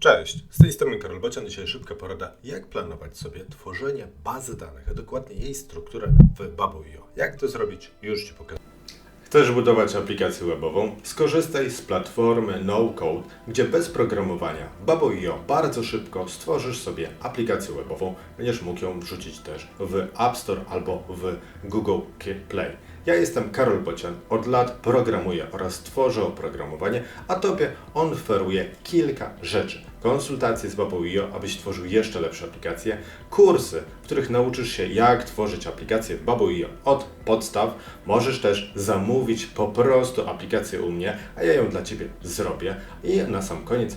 Cześć, z tej strony Karol Bocian. Dzisiaj szybka porada, jak planować sobie tworzenie bazy danych, a dokładnie jej strukturę w Babel.io. Jak to zrobić? Już Ci pokażę. Chcesz budować aplikację webową? Skorzystaj z platformy No Code, gdzie bez programowania w Babel.io bardzo szybko stworzysz sobie aplikację webową. Będziesz mógł ją wrzucić też w App Store albo w Google Play. Ja jestem Karol Bocian, od lat programuję oraz tworzę oprogramowanie, a Tobie on oferuje kilka rzeczy. Konsultacje z Babel.io, abyś tworzył jeszcze lepsze aplikacje, kursy, w których nauczysz się jak tworzyć aplikacje w Babel.io od podstaw. Możesz też zamówić po prostu aplikację u mnie, a ja ją dla Ciebie zrobię. I na sam koniec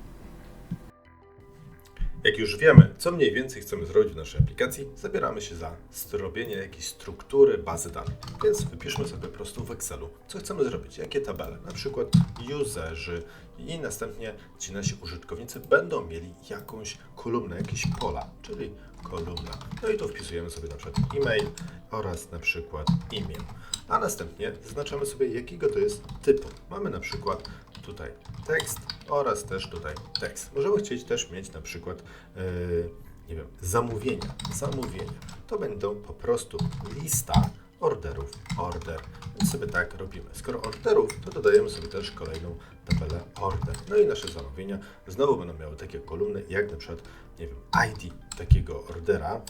Jak już wiemy, co mniej więcej chcemy zrobić w naszej aplikacji, zabieramy się za zrobienie jakiejś struktury bazy danych. Więc wypiszmy sobie po prostu w Excelu, co chcemy zrobić, jakie tabele, na przykład userzy i następnie ci nasi użytkownicy będą mieli jakąś kolumnę, jakieś pola, czyli kolumna. No i tu wpisujemy sobie na przykład e-mail oraz na przykład e-mail. A następnie zaznaczamy sobie, jakiego to jest typu. Mamy na przykład tutaj tekst oraz też tutaj tekst. Możemy chcieć też mieć na przykład, yy, nie wiem, zamówienia. Zamówienia to będą po prostu lista orderów, order. Więc sobie tak robimy. Skoro orderów, to dodajemy sobie też kolejną tabelę order. No i nasze zamówienia znowu będą miały takie kolumny, jak na przykład, nie wiem, ID takiego ordera,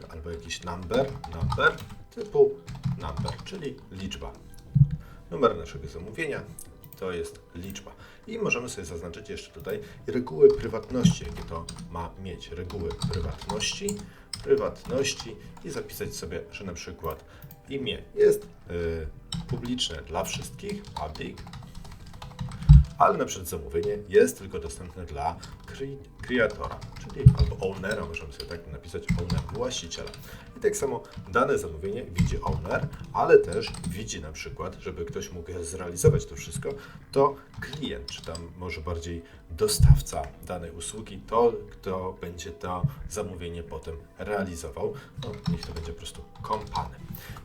no, albo jakiś number, number typu number, czyli liczba. Numer naszego zamówienia to jest liczba. I możemy sobie zaznaczyć jeszcze tutaj reguły prywatności, jakie to ma mieć. Reguły prywatności, prywatności i zapisać sobie, że na przykład imię jest y, publiczne dla wszystkich, public, ale na przykład zamówienie jest tylko dostępne dla kreatora, czyli albo ownera, możemy sobie tak napisać, owner, właściciela. I tak samo dane zamówienie widzi owner, ale też widzi na przykład, żeby ktoś mógł zrealizować to wszystko, to klient, czy tam może bardziej dostawca danej usługi, to kto będzie to zamówienie potem realizował, no niech to będzie po prostu kompany.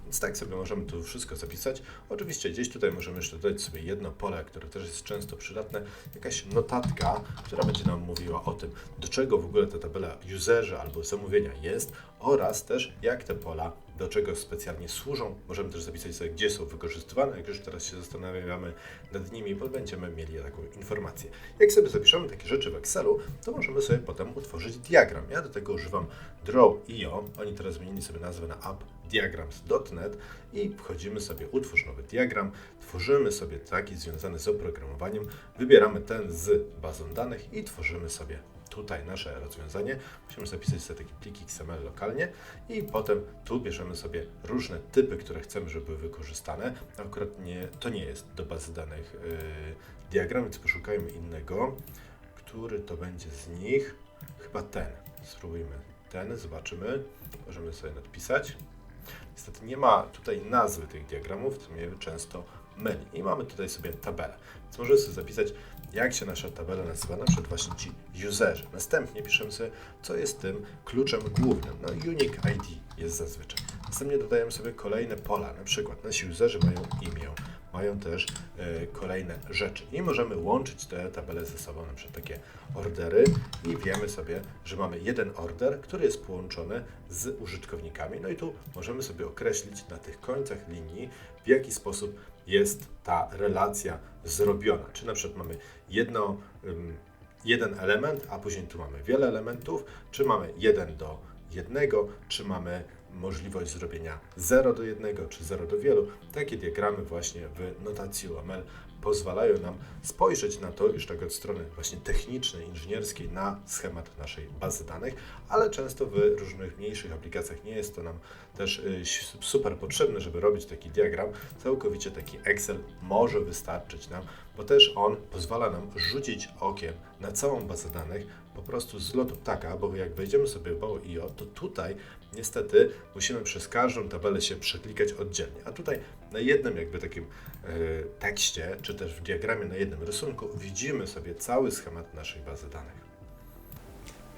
Więc tak sobie możemy tu wszystko zapisać. Oczywiście gdzieś tutaj możemy jeszcze dodać sobie jedno pole, które też jest często przydatne, jakaś notatka, która będzie nam mówiła o tym, do czego w ogóle ta tabela userzy albo zamówienia jest oraz też jak te pola do czego specjalnie służą. Możemy też zapisać sobie, gdzie są wykorzystywane. Jak już teraz się zastanawiamy nad nimi, bo będziemy mieli taką informację. Jak sobie zapiszemy takie rzeczy w Excelu, to możemy sobie potem utworzyć diagram. Ja do tego używam Draw.io. Oni teraz zmienili sobie nazwę na appdiagrams.net i wchodzimy sobie, utwórz nowy diagram, tworzymy sobie taki związany z oprogramowaniem, wybieramy ten z bazą danych i tworzymy sobie tutaj nasze rozwiązanie. Musimy zapisać sobie taki plik XML lokalnie i potem tu bierzemy sobie różne typy, które chcemy, żeby były wykorzystane. Akurat nie, to nie jest do bazy danych yy, diagram, więc poszukajmy innego, który to będzie z nich. Chyba ten. Spróbujmy ten, zobaczymy. Możemy sobie nadpisać. Niestety nie ma tutaj nazwy tych diagramów, co mnie często myli. I mamy tutaj sobie tabelę. Więc możemy sobie zapisać, jak się nasza tabela nazywa, na przykład właśnie ci userzy. Następnie piszemy sobie, co jest tym kluczem głównym. No, unique ID jest zazwyczaj. Następnie dodajemy sobie kolejne pola, na przykład nasi userzy mają imię, mają też y, kolejne rzeczy. I możemy łączyć te tabele ze sobą, na przykład takie ordery i wiemy sobie, że mamy jeden order, który jest połączony z użytkownikami. No i tu możemy sobie określić na tych końcach linii, w jaki sposób jest ta relacja zrobiona. Czy na przykład mamy jedno, jeden element, a później tu mamy wiele elementów, czy mamy jeden do jednego, czy mamy możliwość zrobienia 0 do 1 czy 0 do wielu. Takie diagramy właśnie w notacji UML pozwalają nam spojrzeć na to już tak od strony właśnie technicznej, inżynierskiej na schemat naszej bazy danych, ale często w różnych mniejszych aplikacjach nie jest to nam też y, super potrzebne, żeby robić taki diagram. Całkowicie taki Excel może wystarczyć nam, bo też on pozwala nam rzucić okiem na całą bazę danych, po prostu z lotu ptaka, bo jak wejdziemy sobie w OIO, to tutaj niestety musimy przez każdą tabelę się przeklikać oddzielnie. A tutaj na jednym jakby takim e, tekście, czy też w diagramie na jednym rysunku widzimy sobie cały schemat naszej bazy danych.